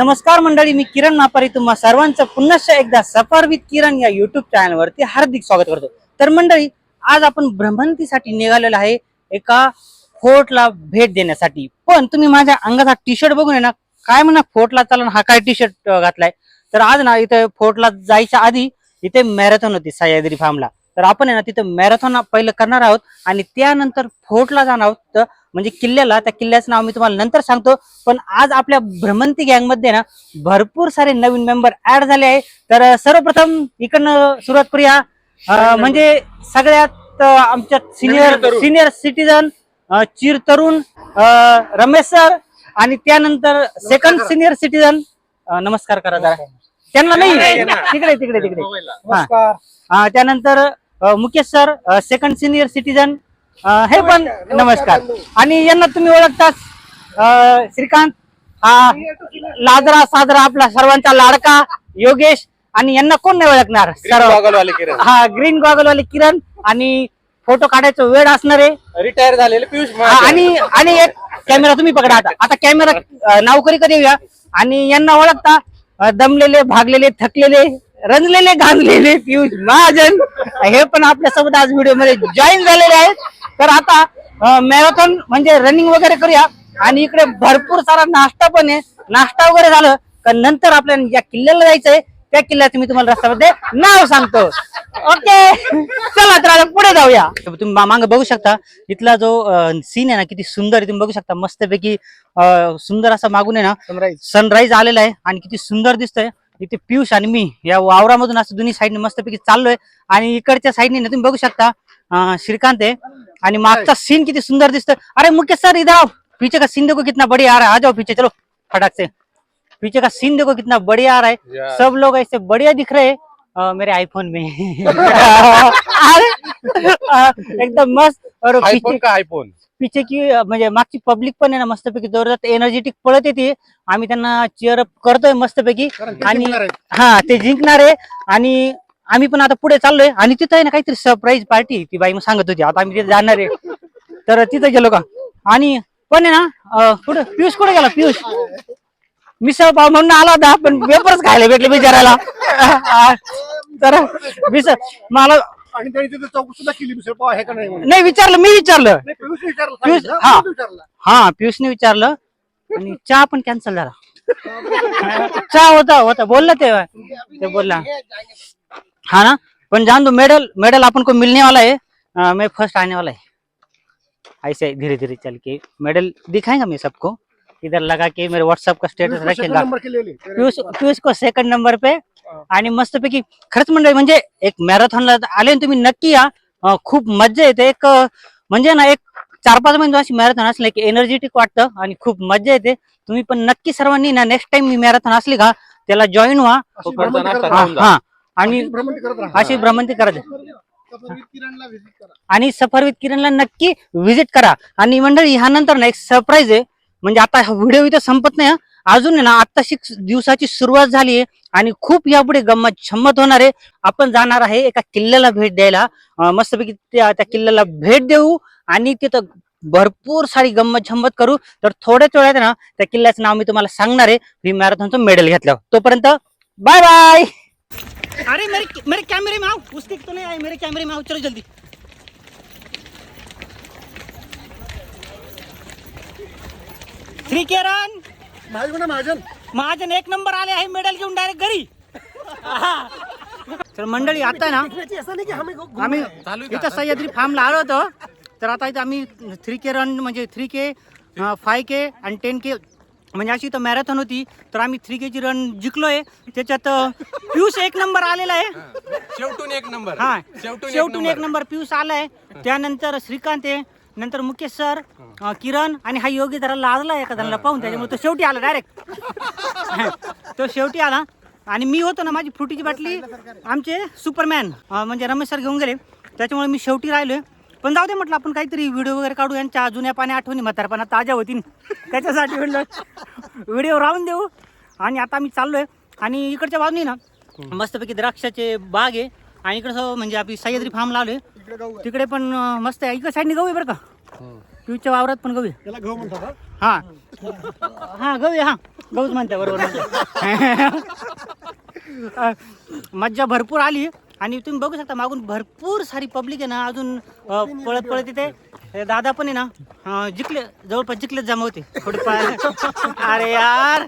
नमस्कार मंडळी मी किरण मापारी. तुम्हा सर्वांचं पुन्हा एकदा सफर विथ किरण या युट्यूब चॅनलवरती हार्दिक स्वागत करतो. तर मंडळी आज आपण भ्रमंतीसाठी निघालेलो आहे एका फोर्टला भेट देण्यासाठी. पण तुम्ही माझ्या अंगाचा टी शर्ट बघून आहे ना काय म्हणा फोर्टला चालून हा काय टी शर्ट घातलाय? तर आज ना इथे फोर्टला जायच्या आधी इथे मॅरेथॉन होती सह्याद्री फार्मला तर आपण आहे ना तिथं मॅरेथॉन पहिलं करणार आहोत आणि त्यानंतर फोर्टला जाणार आहोत. तर म्हणजे किल्ल्याला त्या किल्ल्याचं नाव मी तुम्हाला नंतर सांगतो. पण आज आपल्या भ्रमंती गँगमध्ये ना भरपूर सारे नवीन मेंबर ऍड झाले आहे. तर सर्वप्रथम इकडनं सुरुवात करूया. म्हणजे सगळ्यात आमच्या सिनियर. सिनियर सिटीजन चिर तरुण रमेश सर आणि त्यानंतर सेकंड सिनियर सिटीजन. नमस्कार करा जरा. त्यांना नाही. तिकडे तिकडे तिकडे. नमस्कार. हा, त्यानंतर Mukesh sir second senior citizen हे पण नमस्कार आणि यांना तुम्ही ओळखताच अ, श्रीकांत हा लाजरा साजरा आपला सर्वांचा लाडका योगेश आणि यांना कोण नाही ओळखणार? सर्व. हा ग्रीन गॉगल वाले किरण आणि फोटो काढायचं वेळ असणारे. रिटायर झालेले पियुष. आणि आणि एक कॅमेरा तुम्ही पकडा आता. आता कॅमेरा नावकरी कधी येऊया? आणि यांना ओळखता दमलेले भागलेले थकलेले रंजलेले गांजलेले पियुष महाजन. हे पण आपल्यासोबत आज व्हिडिओमध्ये जॉईन झालेले आहेत. तर आता मॅरेथॉन म्हणजे रनिंग वगैरे करूया. आणि इकडे भरपूर सारा नाश्ता पण आहे. नाश्ता वगैरे झालं का नंतर आपल्याला ज्या किल्ल्याला जायचंय. त्या किल्ल्याचं मी तुम्हाला रस्त्यामध्ये नाव सांगतो. ओके? चला तर आता पुढे जाऊया. तुम्ही मागं बघू शकता. इथला जो सीन आहे ना किती सुंदर आहे. तुम्ही बघू शकता. मस्तपैकी सुंदर असा मागून आहे ना Sunrise. सनराईज आलेला आहे. आणि किती सुंदर दिसतंय. इथे पियुष आणि मी या वावरामधून असं दोन्ही साईडने मस्तपैकी चाललोय. आणि इकडच्या साईडने ना तुम्ही बघू शकता श्रीकांत आहे. आणि मागचा सीन किती सुंदर दिसतोय. अरे मुकेश सर इधर आओ पीछे का सीन देखो कितना बढ़िया आ रहा है. आ जाओ पीछे चलो फटाक से पीछे का सीन देखो कितना बढ़िया आ रहा है. सब लोग ऐसे बढ़िया दिख रहे हैं अ, मेरे आईफोन में. अरे, एकदम मस्त. और आयफोन पीछे का आयफोन पीछे की अ, म्हणजे मागची पब्लिक पण आहे ना मस्तपैकी जोरात एनर्जेटिक पळत येते. आम्ही त्यांना चिअर अप करतोय मस्तपैकी. आणि हा ते जिंकणार आहे. आणि आम्ही पण आता पुढे चाललोय. आणि तिथं आहे ना काहीतरी सरप्राईज पार्टी ती बाई मग सांगत होती आता आम्ही तिथे जाणार आहे. तर तिथं गेलो का? आणि पण आहे ना कुठं? पियुष कुठे गेला? पियुष. मिसळ पाव म्हणून आला होता पण वेपर्स खायला भेटले बिचारायला तर मिसळ मला आणि त्यांनी तिथे चौकशी सुद्धा केली मिसळ पाव आहे का नाही म्हणून. नाही विचारलं मी विचारलं. नाही, विचारलं पियुष, सांगितलं, हा. विचारलं. हा पियुषने विचारलं. आणि चहा पण कॅन्सल झाला. चहा होता होता. बोलला ते ते बोलला. हाँ ना? पण जान दो मेडल मेडल अपन को मिलने वाला है अ, मैं फर्स्ट आने वाला है ऐसे धीरे धीरे चल के मेडल दिखाएगा मैं सबको? इधर लगा के मेरे व्हाट्सएप का स्टेटस रखेगा पियुष पियुष को सेकंड नंबर पे। आणि मस्तपैकी खरंच म्हणजे म्हणजे एक मॅरेथॉनला आले तुम्ही नक्की या. खूप मजा येते. एक म्हणजे ना एक चार पाच महिने अशी मॅरेथॉन असले की एनर्जेटिक वाटतं आणि खूप मजा येते. तुम्ही पण नक्की सर्वांनी ना नेक्स्ट टाइम मी मॅरेथॉन असली का त्याला जॉईन व्हा. करत हा आणि भ्रमंती करत. अशी भ्रमंती करायची सफरवीर किरणला visit करा. आणि सफर विथ किरणला नक्की व्हिजिट करा. आणि मंडळी ह्यानंतर ना एक सरप्राईज आहे. म्हणजे आता हा व्हिडिओ इथं संपत नाही अजून आहे ना आत्ताशी दिवसाची सुरुवात झाली आहे आणि खूप यापुढे गंमत छम्मत होणार आहे. आपण जाणार आहे एका किल्ल्याला भेट द्यायला. मस्तपैकी त्या त्या किल्ल्याला भेट देऊ आणि तिथं भरपूर सारी गंमत छम्मत करू. तर थोड्याच वेळात ना त्या किल्ल्याचं नाव मी तुम्हाला सांगणार आहे. मी मॅरेथॉनचं मेडल घेतलं तोपर्यंत बाय बाय! अरे मेरे मेरे कैमरे में आओ. उसके तो नहीं आए मेरे कैमरे में आओ. चलो जल्दी. श्री किरण महाजन म्हणा, महाजन महाजन एक नंबर आले आहे मेडल घेऊन डायरेक्ट घरी. तर मंडळी आता ना इकडे असं नाही की आम्ही इथं सह्याद्री फार्मला आलो होतो. तर आता इथं आम्ही थ्री के रन म्हणजे थ्री के फाय के आणि टेन के म्हणजे अशी इथं मॅरेथॉन होती. तर आम्ही थ्री केची रन जिंकलोय. त्याच्यात पियुष एक नंबर आलेला आहे. शेवटून एक नंबर. हा. शेवटून शेवटून एक नंबर पियुष आलाय. त्यानंतर श्रीकांत आहे. नंतर मुकेश सर अं, किरण आणि हा योगी जरा लाजला एका जणाला पाहून त्याच्यामुळे तो शेवटी आला डायरेक्ट तो शेवटी आला. आणि मी होतो ना माझी फ्रुटीची बाटली आमचे सुपरमॅन अं, म्हणजे रमेश सर घेऊन गेले. त्याच्यामुळे मी शेवटी राहिलोय. पण जाऊ दे म्हटलं आपण काहीतरी व्हिडिओ वगैरे काढू यांच्या जुन्या पाण्या आठवणी म्हातारपणा ताज्या होतील. त्याच्यासाठी म्हटलं व्हिडिओ राहून देऊ. आणि आता आम्ही चाललोय. आणि इकडच्या बाजूनी ना मस्तपैकी द्राक्षाचे बाग आहे. आणि इकडं म्हणजे आपली सह्याद्री फार्म लावले. तिकडे पण अं, मस्त आहे. इकडे साईडने गहू आहे बरं का? पिऊच्या वावरात पण गहू आहे. त्याला गहू म्हणतात हा? हा. हा गहू आहे हा. गौज म्हणते बरोबर म्हणते. अ, मज्जा भरपूर आली. आणि तुम्ही बघू शकता मागून भरपूर सारी पब्लिक आहे ना अजून अ, पळत पळत इथे. हे दादा पण आहे ना अ, जिंकले जवळपास जिंकलेच जमा होते. थोडे अरे यार.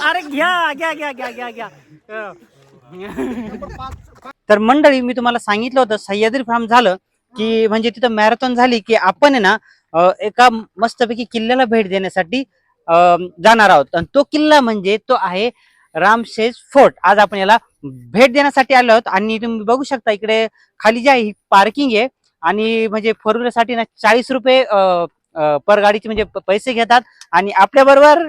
अरे घ्या घ्या घ्या घ्या घ्या घ्या. अ. तर मंडळी मी तुम्हाला सांगितलं होतं सह्याद्री फार्म झालं. की म्हणजे तिथं मॅरेथॉन झाली की आपण आहे ना अ, एका मस्तपैकी किल्ल्याला भेट देण्यासाठी अ, जाणार आहोत. आणि तो किल्ला म्हणजे तो आहे रामशेज फोर्ट. आज आपण याला भेट देण्यासाठी आलो आहोत आणि तुम्ही बघू शकता इकडे खाली जे आहे ही पार्किंग आहे. आणि म्हणजे फोर व्हीलरसाठी ना चाळीस रुपये अ, अ, पर गाडीचे म्हणजे प- पैसे घेतात. आणि आपल्या बरोबर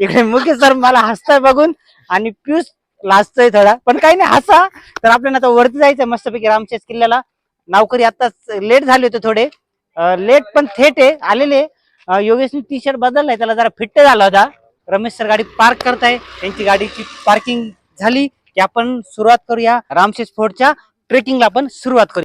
इकडे मुकेश सर मला हसताय बघून आणि पियुष लाजतोय थोडा. पण काही नाही हसा. तर आपल्याला आता वरती जायचं मस्तपैकी रामशेज किल्ल्याला. नावकरी आताच लेट झाले होते थोडे. लेट पण थेट आहे. आलेले. अं, योगेशने टी शर्ट बदललाय. त्याला जरा फिट्ट झाला होता. रमेश सर गाडी पार्क करताय. त्यांची गाडीची पार्किंग झाली की आपण सुरुवात करूया रामशेष फोर्टच्या ट्रेकिंगला आपण सुरुवात करू.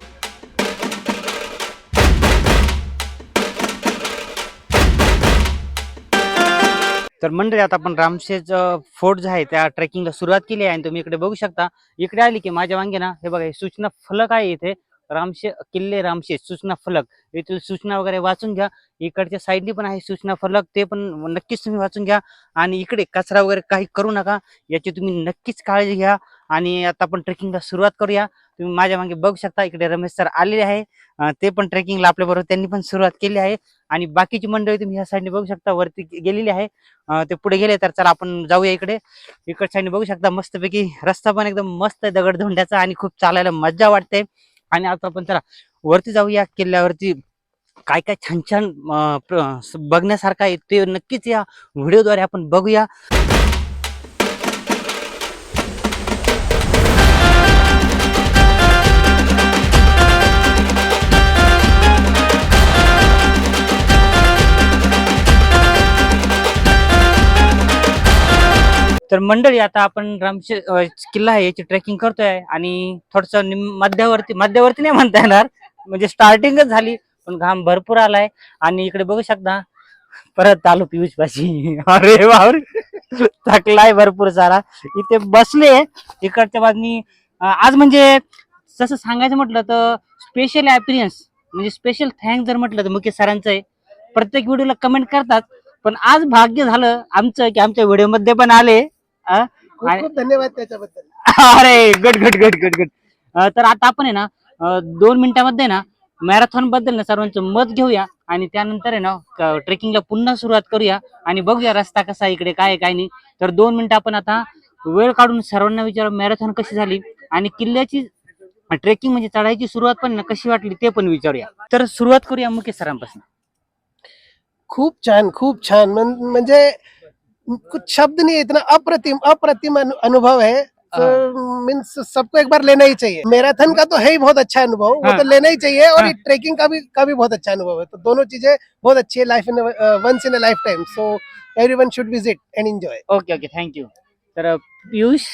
तर मंडळी आता आपण रामशेज फोर्ट जो आहे त्या ट्रेकिंगला सुरुवात केली आहे आणि तुम्ही इकडे बघू शकता. इकडे आली की माझ्या वांगे ना हे बघा हे सूचना फलक आहे इथे. रामशे किल्ले रामशे सूचना फलक. येथील सूचना वगैरे वाचून घ्या. इकडच्या साईडनी पण आहे सूचना फलक. ते पण नक्कीच तुम्ही वाचून घ्या. आणि इकडे कचरा वगैरे काही करू नका. याची तुम्ही नक्कीच काळजी घ्या. आणि आता आपण ट्रेकिंगला सुरुवात करूया. तुम्ही माझ्या मागे बघू शकता इकडे रमेश सर आलेले आहे. ते पण ट्रेकिंगला आपल्याबरोबर त्यांनी पण सुरुवात केली आहे. आणि बाकीची मंडळी तुम्ही ह्या साईडने बघू शकता वरती गेलेली आहे. ते पुढे गेले तर चला आपण जाऊया इकडे. इकडच्या साईडने बघू शकता मस्तपैकी रस्ता पण एकदम मस्त आहे दगडधोंड्याचा आणि खूप चालायला मजा वाटते. आणि आता आपण चला वरती जाऊया किल्ल्यावरती. काय काय छान छान बघण्यासारखं आहे ते नक्कीच या व्हिडिओद्वारे आपण बघूया. तर मंडळी आता आपण रामशे किल्ला आहे याची ट्रेकिंग करतोय आणि थोडस मध्यावरती मध्यावरती नाही म्हणता येणार. म्हणजे स्टार्टिंगच झाली पण घाम भरपूर आलाय. आणि इकडे बघू शकता परत आलो पियुष पाशी अरे बापरे! थकलाय भरपूर सारा. इथे बसले इकडच्या बाजूनी आज म्हणजे जसं सांगायचं म्हटलं तर स्पेशल ॲपिरियन्स म्हणजे स्पेशल थँक जर म्हटलं तर मुकेश सरांचं आहे. प्रत्येक व्हिडिओला कमेंट करतात. पण आज भाग्य झालं आमचं की आमच्या व्हिडिओमध्ये पण आले. अं? खूप आणि- खूप धन्यवाद त्याच्याबद्दल. अरे good good good good good तर आता आपण आहे ना अं, दोन मिनिटांमध्ये ना मॅरेथॉनबद्दल ना सर्वांचं मत घेऊया आणि त्यानंतर आहे ना ट्रेकिंगला पुन्हा सुरुवात करूया आणि बघूया रस्ता कसा आहे इकडे काय आहे, काय नाही. तर दोन मिनिटं आपण आता वेळ काढून सर्वांना विचारू मॅरेथॉन कशी झाली आणि किल्ल्याची ट्रेकिंग म्हणजे चढायची सुरुवात पण ना कशी वाटली ते पण विचारूया. तर सुरुवात करूया मुकेश सरांपासून. खूप छान खूप छान. म्हण- म्हणजे कुछ शब्द नहीं इतना अप्रतिम अप्रतिम अनु- अनुभव है मीन्स सबको एक बार लेना ही चाहिए मैराथन का तो है ही बहुत अच्छा अनुभव वो हाँ। तो लेना ही चाहिए और हाँ। ट्रेकिंग का भी का भी बहुत अच्छा अनुभव है तो दोनों चीजें बहुत अच्छी है life in once in a lifetime so everyone should visit and enjoy okay okay thank you तर पियुष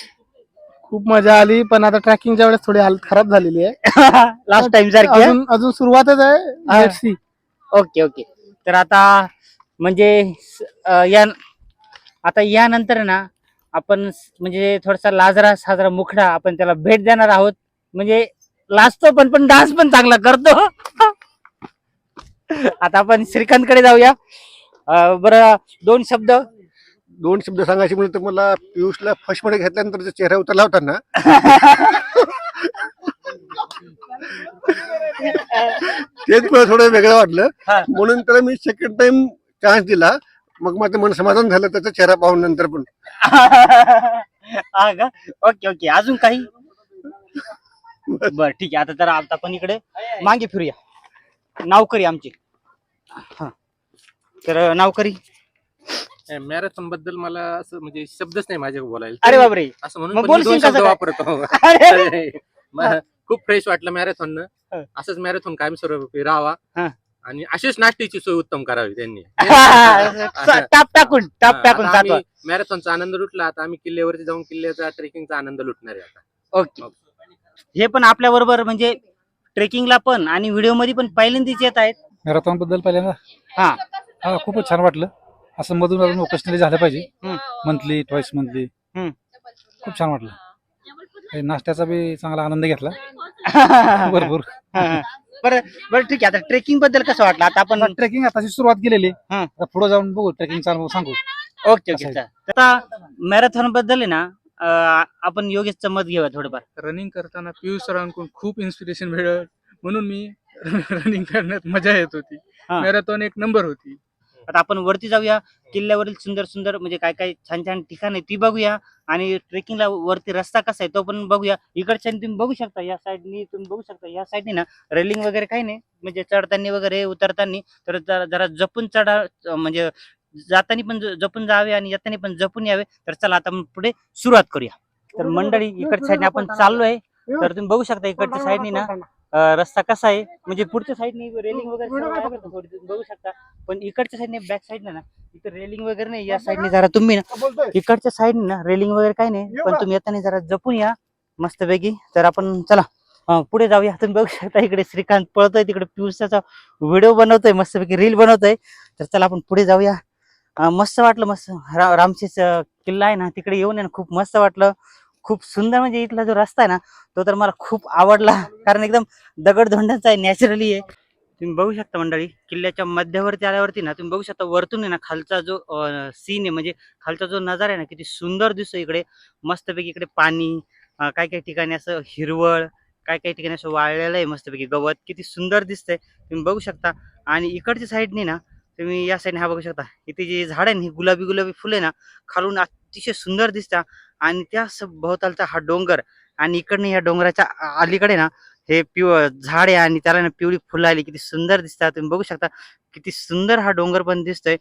खूप मजा आली पण आता ट्रॅकिंगच्या वेळेस थोडी हालत खराब झालेली आहे लास्ट टाइम सारखी? अजून अजून सुरुवातच हा. आहे Let's see. ओके ओके तर आता म्हणजे स- अं, या आता यानंतर ना आपण म्हणजे थोडासा लाजरा साजरा मुखडा आपण त्याला भेट देणार आहोत. म्हणजे लाजतो पण पण डान्स पण चांगला करतो. आता आपण श्रीकांतकडे जाऊया. बरं दोन शब्द. दोन शब्द सांगायचे म्हणजे तर मला पियुषला फर्स्टमध्ये घेतल्यानंतर जो चेहरा उतरला होता ना तेच मला थोडं वेगळं वाटलं. म्हणून त्याला मी सेकंड टाइम चान्स दिला. मग माझं मन समाधान झालं त्याचा चेहरा पाहून नंतर पण. हा का? Okay okay. अजून काही? बर ठीक आहे. आता तर आता आपण इकडे मागे फिरूया. नावकरी आमची. हा. तर नावकरी? मॅरेथॉनबद्दल मला असं म्हणजे शब्दच नाही माझ्या बोलायला. अरे बापरे. असं म्हणून मग पण मी बोलशील दोन कसं शब्द काय? वापरतो अरे म- खूप फ्रेश वाटलं मॅरेथॉन हा. असंच मॅरेथॉन कायम स्वरूपी राहावा. हा. आणि अशीच नाश्त्याची सोय उत्तम करावी त्यांनी. टाप टाकून टाप टाकून सातवा मॅरेथॉनचा आनंद लुटला आता आम्ही किल्ल्यावरती जाऊन किल्ल्याचा ट्रेकिंगचा आनंद लुटणार आहे आता. ओके. हे पण आपल्या बरोबर म्हणजे ट्रेकिंगला पण आणि व्हिडिओमध्ये पण पहिल्यांदाच येत आहेत. मॅरेथॉनबद्दल पहिल्यांदा? हा. हा खूपच छान वाटलं. असं मधून अजून ओकेशनली झालं पाहिजे. मंथली ट्वाईस मंथली हम्म. खूप छान वाटलं. हे नाश्त्याचा बी चांगला आनंद घेतला. भरपूर. बरं बरं ठीक आहे आता ट्रेकिंगबद्दल कसं वाटलं आता आपण ट्रेकिंग आताची सुरुवात केलेली हा. आता पुढे जाऊन बघू ट्रेकिंगचा अनुभव सांगू ओके ओके? चालेल. आता मॅरेथॉनबद्दल आहे ना अं, आपण योगेशचं मत घेऊया थोडंफार रनिंग करताना पियुष सरांकडून खूप इन्स्पिरेशन मिळत म्हणून मी रनिंग करण्यात मजा येत होती हा. मॅरेथॉन एक नंबर होती आता आपण वरती जाऊया. किल्ल्यावरील सुंदर सुंदर म्हणजे काय काय छान छान ठिकाण आहे ती बघूया. आणि ट्रेकिंगला वरती रस्ता कसा आहे तो पण बघूया. इकडच्या तुम्ही बघू शकता या साईडनी तुम्ही बघू शकता. या साईडनी ना रेलिंग वगैरे काही नाही. म्हणजे चढताना वगैरे उतरताना तर जरा जपून चढा म्हणजे जाताना पण जपून जावे आणि येताना पण जपून यावे. तर चला आता आपण पुढे सुरुवात करूया. तर मंडळी इकडच्या साईडने आपण चाललोय. तर तुम्ही बघू शकता इकडच्या साईडनी ना अं, रस्ता कसा आहे? म्हणजे पुढच्या साईडने रेलिंग वगैरे सर्व आहे बरं का थोडी तुम्ही बघू शकता. पण इकडच्या साईडने बॅक साईडने ना इथे रेलिंग वगैरे नाही. या साईडने जरा तुम्ही ना इकडच्या साईडने ना रेलिंग वगैरे काही नाही. पण तुम्ही येताना जरा जपून या. मस्तपैकी. तर आपण चला अं, पुढे जाऊया. तुम्ही बघू शकता इकडे श्रीकांत पळतोय तिकडे पियुषाचा व्हिडिओ बनवतोय मस्तपैकी रील बनवतोय. तर चला आपण पुढे जाऊया. अं, मस्त वाटलं मस्त. रा रामशेष अं, किल्ला आहे ना तिकडे येऊन आहे ना खूप मस्त वाटलं. खूप सुंदर म्हणजे इथला जो रस्ता आहे ना तो तर मला खूप आवडला. कारण एकदम दगडधोंडाचा आहे नॅचरली आहे. तुम्ही बघू शकता मंडळी किल्ल्याच्या मध्यावरती आल्यावरती ना तुम्ही बघू शकता वरतून आहे ना खालचा जो सीन आहे म्हणजे खालचा जो नजारा आहे ना किती सुंदर दिसतो इकडे. मस्तपैकी इकडे पाणी काही काही ठिकाणी असं हिरवळ काही काही ठिकाणी असं वाळलेलं आहे मस्तपैकी. गवत किती सुंदर दिसतंय तुम्ही बघू शकता. आणि इकडच्या साईडने ना तुम्ही या साईडने हा बघू शकता. इथे जे झाड आहे ना ही गुलाबी गुलाबी फुले ना खालून अतिशय सुंदर दिसतात आणि त्या स- भोवतालचा हा डोंगर आणि इकडनं या डोंगराच्या अलीकडे ना हे पिव झाड आहे आणि त्याला ना पिवळी फुलं आली किती सुंदर दिसतात. तुम्ही बघू शकता किती सुंदर हा डोंगर पण दिसतोय.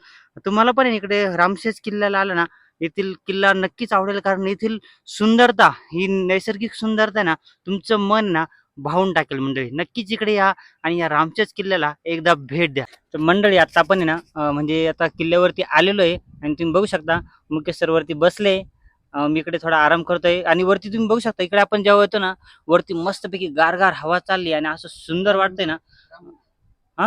तुम्हाला पण इकडे रामशेज किल्ल्याला आलं ना येथील किल्ला नक्कीच आवडेल कारण येथील सुंदरता ही नैसर्गिक सुंदरता ना तुमचं मन ना भावून टाकेल मंडळी. नक्कीच इकडे या आणि या रामचेज किल्ल्याला एकदा भेट द्या. तर मंडळी आता आपण आहे ना म्हणजे आता किल्ल्यावरती आलेलो आहे आणि तुम्ही बघू शकता मुख्य सरोवरती बसले मी इकडे थोडा आराम करतोय. आणि वरती तुम्ही बघू शकता इकडे आपण जेव्हा येतो ना वरती मस्तपैकी गारगार हवा चालली आणि असं सुंदर वाटतंय ना. हा?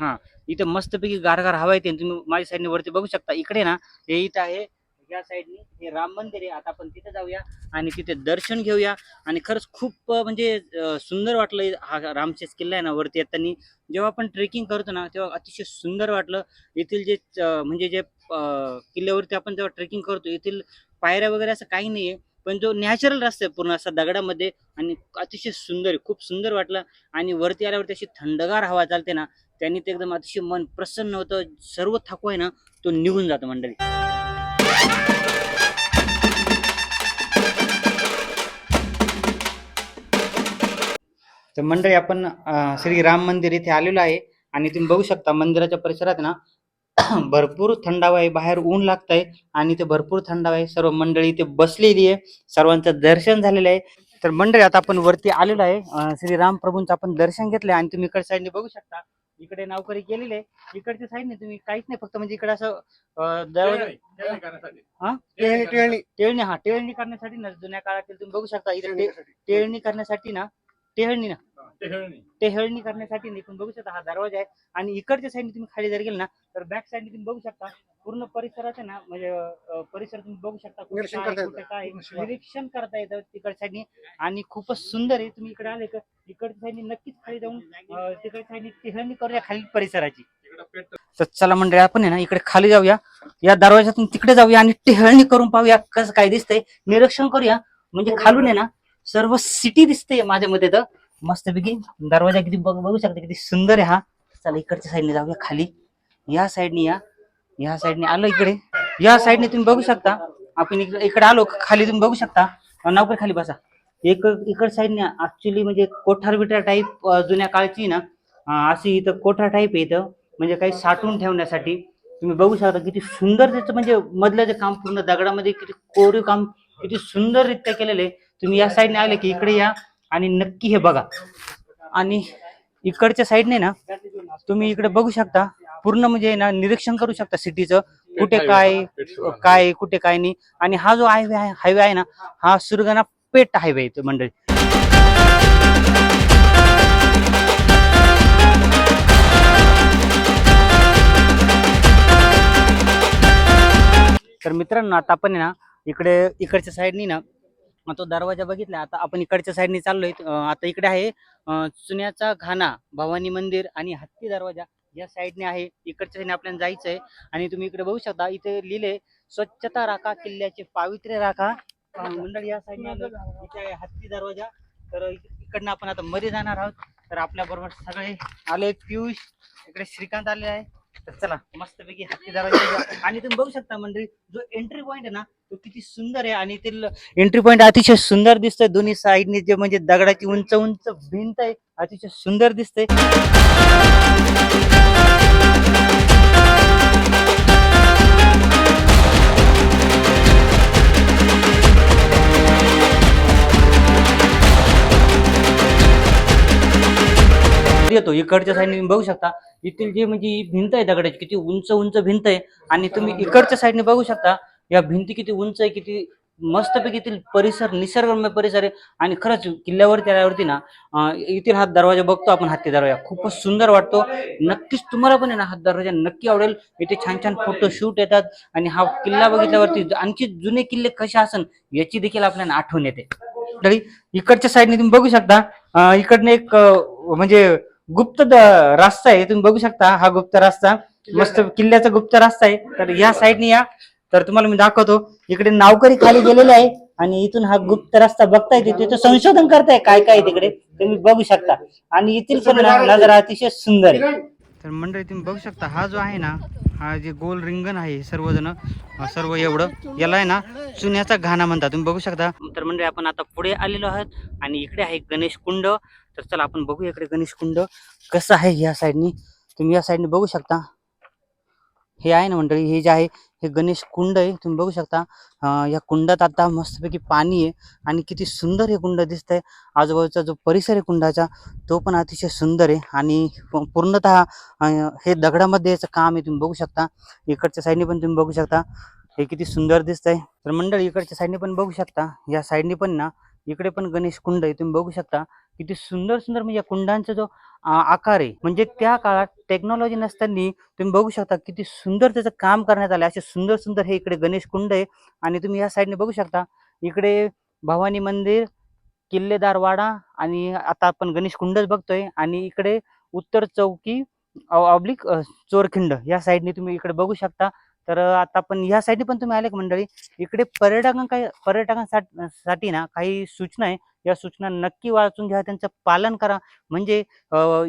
हा. इथे मस्तपैकी गारगार हवा येते तुम्ही माझ्या साईडने वरती बघू शकता. इकडे ना हे इथं आहे या साईडने हे राम मंदिर आहे. आता आपण तिथे जाऊया आणि तिथे दर्शन घेऊया. आणि खरंच खूप म्हणजे सुंदर वाटलं हा रामशेष किल्ला आहे ना वरती. येताना जेव्हा आपण ट्रेकिंग करतो ना तेव्हा अतिशय सुंदर वाटलं. येथील जे म्हणजे जे किल्ल्यावरती आपण जेव्हा ट्रेकिंग करतो येथील पायऱ्या वगैरे असं काही नाहीये. पण जो नॅचरल रस्ता आहे पूर्ण असा दगडामध्ये आणि अतिशय सुंदर खूप सुंदर वाटलं. आणि वरती आल्यावरती अशी थंडगार हवा चालते ना त्यांनी ते एकदम अतिशय मन प्रसन्न होतं. सर्व थकवा आहे ना तो निघून जातो मंडळी. तर मंडळी आपण श्री राम मंदिर इथे आलेलो आहे आणि तुम्ही बघू शकता मंदिराच्या परिसरात ना भरपूर थंडावा आहे बाहेर ऊन लागत आहे आणि इथे भरपूर थंडावा आहे. सर्व मंडळी इथे बसलेली आहे. सर्वांचं दर्शन झालेलं आहे. तर मंडळी आता आपण वरती आलेलो आहे. श्री राम प्रभूंचं आपण दर्शन घेतलंय आणि तुम्ही इकडे साईडने बघू शकता. इकडे नावकरी केलेले आहे. इकडच्या साईडने तुम्ही काहीच नाही फक्त म्हणजे इकडे असं हा? टेळणी हा टेळणी करण्यासाठी ना जुन्या काळातील तुम्ही बघू शकता इथे टे- टेळणी करण्यासाठी ना टेहळणी ना. टेहळणी. करण्यासाठी नाही तुम्ही बघू शकता हा दरवाजा आहे. आणि इकडच्या साईडने तुम्ही खाली जर गेले ना तर बॅक साईडने तुम्ही बघू शकता पूर्ण परिसरात आहे ना म्हणजे परिसर तुम्ही बघू शकता कुठे काय. कुठे. निरीक्षण करता येतं तिकडच्या साईडने आणि खूपच सुंदर आहे. तुम्ही इकडे आले का इकडच्या साईडने नक्कीच खाली जाऊन तिकडच्या साईडने टेहळणी करूया खाली परिसराची. तर चला मंडळी आपण आहे ना इकडे खाली जाऊया. या दरवाजातून तिकडे जाऊया आणि टेहळणी करून पाहूया कसं काय दिसतंय. निरीक्षण करूया. म्हणजे खालून आहे ना सर्व सिटी दिसते माझ्या मते तर. मस्तपैकी दरवाजा किती बघ बघू शकता किती सुंदर आहे हा. चला इकडच्या साईडने जाऊया खाली. या साईडने या. या साईडने आलो इकडे. या साईडने तुम्ही बघू शकता. आपण इकडे आलो खाली तुम्ही बघू शकता. नावकर खाली बसा. एक इकड साईडने ऍक्च्युली म्हणजे कोठार बिठार टाईप जुन्या काळची ना अशी इथं कोठार टाईप आहे इथं. म्हणजे काही साठवून ठेवण्यासाठी. तुम्ही बघू शकता किती सुंदर त्याचं म्हणजे मधलं जे काम पूर्ण दगडामध्ये किती कोरीव काम किती सुंदररित्या केलेलं आहे. तुम्ही या साईडने आले की इकडे या आणि नक्की हे बघा. आणि इकडच्या साईडने ना तुम्ही इकडे बघू शकता. पूर्ण म्हणजे ना निरीक्षण करू शकता सिटीचं. कुठे काय काय कुठे काय नाही. आणि हा जो हायवे आहे हायवे आहे ना हा सुरगाणा पेट हायवे आहे तो मंडळी. तर मित्रांनो आता आपण आहे ना इकडे इकडच्या साईडनी ना तो दरवाजा बघितला. आता आपण इकडच्या साईडने चाललोय. आता इकडे आहे चुन्याचा घाणा भवानी मंदिर आणि हत्ती दरवाजा. या साईडने आहे इकडच्या साईडने आपल्याला जायचं आहे आणि तुम्ही इकडे बघू शकता इथे लिहिले स्वच्छता राखा किल्ल्याचे पावित्र्य राखा. मंडळ या साईडने आलो. इथे आहे हत्ती दरवाजा. तर इकडनं आपण आता मध्ये जाणार आहोत. तर आपल्या बरोबर सगळे आले पियुष इकडे श्रीकांत आले आहे. तर चला मस्तपैकी हत्ती दरवाजा आणि तुम्ही बघू शकता मंडळी जो एंट्री पॉइंट आहे ना तो किती सुंदर आहे आणि ते एंट्री पॉइंट अतिशय सुंदर दिसतोय. दोन्ही साईडने जे म्हणजे दगडाची उंच उंच भिंत आहे अतिशय सुंदर दिसते येतो. इकडच्या साईडने बघू शकता. इथील जे म्हणजे ही भिंत आहे दगडाची किती उंच उंच भिंत आहे. आणि तुम्ही इकडच्या साईडने बघू शकता या भिंती किती उंच आहे किती मस्तपैकी परिसर निसर्गरम्य परिसर आहे. आणि खरंच किल्ल्यावरती आल्यावरती ना अं, इथील हा दरवाजा बघतो आपण हत्ती दरवाजा. खूपच सुंदर वाटतो. नक्कीच तुम्हाला पण आहे ना हा दरवाजा नक्की आवडेल. इथे छान छान फोटो शूट येतात. आणि हा किल्ला बघितल्यावरती आणखी जुने किल्ले कसे असन याची देखील आपल्याला आठवण येते. तरी इकडच्या साईडने तुम्ही बघू शकता इकडनं एक म्हणजे गुप्त रास्ता रस्ता आहे तुम्ही बघू शकता हा गुप्त रस्ता. मस्त किल्ल्याचा गुप्त रस्ता आहे. तर या साईडने या. तर तुम्हाला मी दाखवतो. इकडे नावकरी खाली गेलेले आहे आणि इथून हा गुप्त रस्ता बघताय तिथे संशोधन करताय काय काय तिकडे तुम्ही बघू शकता. आणि येथील पण नजारा अतिशय सुंदर आहे. तर मंडळी तुम्ही बघू शकता हा जो आहे ना हा जे गोल रिंगण आहे सर्वजण सर्व एवढं याला आहे ना चुन्याचा घाणा म्हणतात. तुम्ही बघू शकता. तर मंडळी आपण आता पुढे आलेलो आहोत आणि इकडे आहे गणेश कुंड. तर चला आपण बघूया इकडे गणेश कुंड कसं आहे या साईडनी तुम्ही या साईडने बघू शकता. हे आहे ना मंडळी हे जे आहे हे गणेश कुंड आहे. तुम्ही बघू शकता. या कुंडात आता मस्तपैकी पाणी आहे आणि किती सुंदर हे कुंड दिसतंय. आजूबाजूचा जो परिसर आहे कुंडाचा तो पण अतिशय सुंदर आहे. आणि पूर्णत पूर्णतः हे दगडामध्ये याचं काम आहे तुम्ही बघू शकता. इकडच्या साईडने पण तुम्ही बघू शकता. हे किती सुंदर दिसतंय. तर मंडळी इकडच्या साईडने पण बघू शकता. या साईडने पण ना इकडे पण गणेश कुंड आहे तुम्ही बघू शकता. किती सुंदर सुंदर म्हणजे या कुंडांचा जो आकार आहे म्हणजे त्या काळात टेक्नॉलॉजी नसताना तुम्ही बघू शकता किती सुंदर त्याचं काम करण्यात आलं असे सुंदर सुंदर हे इकडे गणेश कुंड आहे आणि तुम्ही या साईडने बघू शकता. इकडे भवानी मंदिर किल्लेदार वाडा आणि आता आपण गणेश कुंडच बघतोय आणि इकडे उत्तर चौकी ऑब्लिक चोरखिंड या साईडने तुम्ही इकडे बघू शकता. तर आता पण या साईडने पण तुम्ही आले का मंडळी? इकडे पर्यटकां काही पर्यटकांसाठी ना काही सूचना आहे. या सूचना नक्की वाचून घ्या. त्यांचं पालन करा. म्हणजे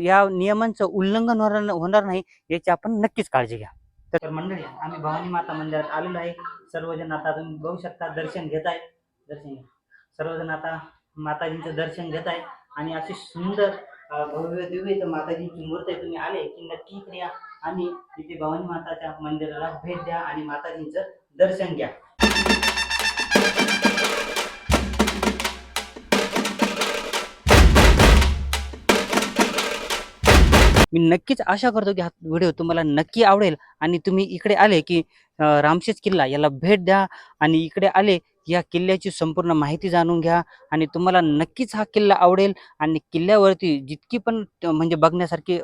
या नियमांचं उल्लंघन होणार होणार नाही याची आपण नक्कीच काळजी घ्या. तर मंडळी आम्ही भवानी माता मंदिरात आलेलो आहे. सर्वजण आता तुम्ही बघू शकता दर्शन घेत आहे दर्शन सर्वजण आता माताजींचं दर्शन घेत आहे आणि अशी सुंदर भव्य दिव्य माताजींची मूर्ती आहे. तुम्ही आले की नक्की इकडे या. आणि इथे भवानी माताच्या मंदिराला भेट द्या आणि माताजींचं दर्शन घ्या. मी नक्कीच आशा करतो की हा व्हिडिओ तुम्हाला नक्की आवडेल आणि तुम्ही इकडे आले की रामशेष रामशेज किल्ला याला भेट द्या आणि इकडे आले या किल्ल्याची संपूर्ण माहिती जाणून घ्या आणि तुम्हाला नक्कीच हा किल्ला आवडेल. आणि किल्ल्यावरती जितकी पण म्हणजे बघण्यासारखी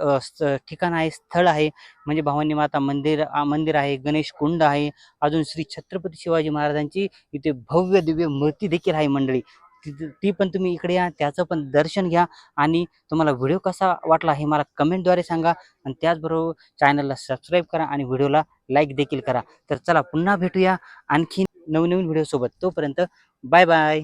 ठिकाण आहे स्थळ आहे म्हणजे भवानी माता मंदिर मंदिर आहे गणेश कुंड आहे अजून श्री छत्रपती शिवाजी महाराजांची इथे भव्य दिव्य मूर्ती देखील आहे मंडळी. ती पण तुम्ही इकडे या त्याचं पण दर्शन घ्या आणि तुम्हाला व्हिडिओ कसा वाटला हे मला कमेंटद्वारे सांगा. आणि त्याचबरोबर चॅनलला सबस्क्राईब करा आणि व्हिडिओला लाईक देखील करा. तर चला पुन्हा भेटूया. आणखी नवनवीन व्हिडिओ सोबत तोपर्यंत बाय बाय.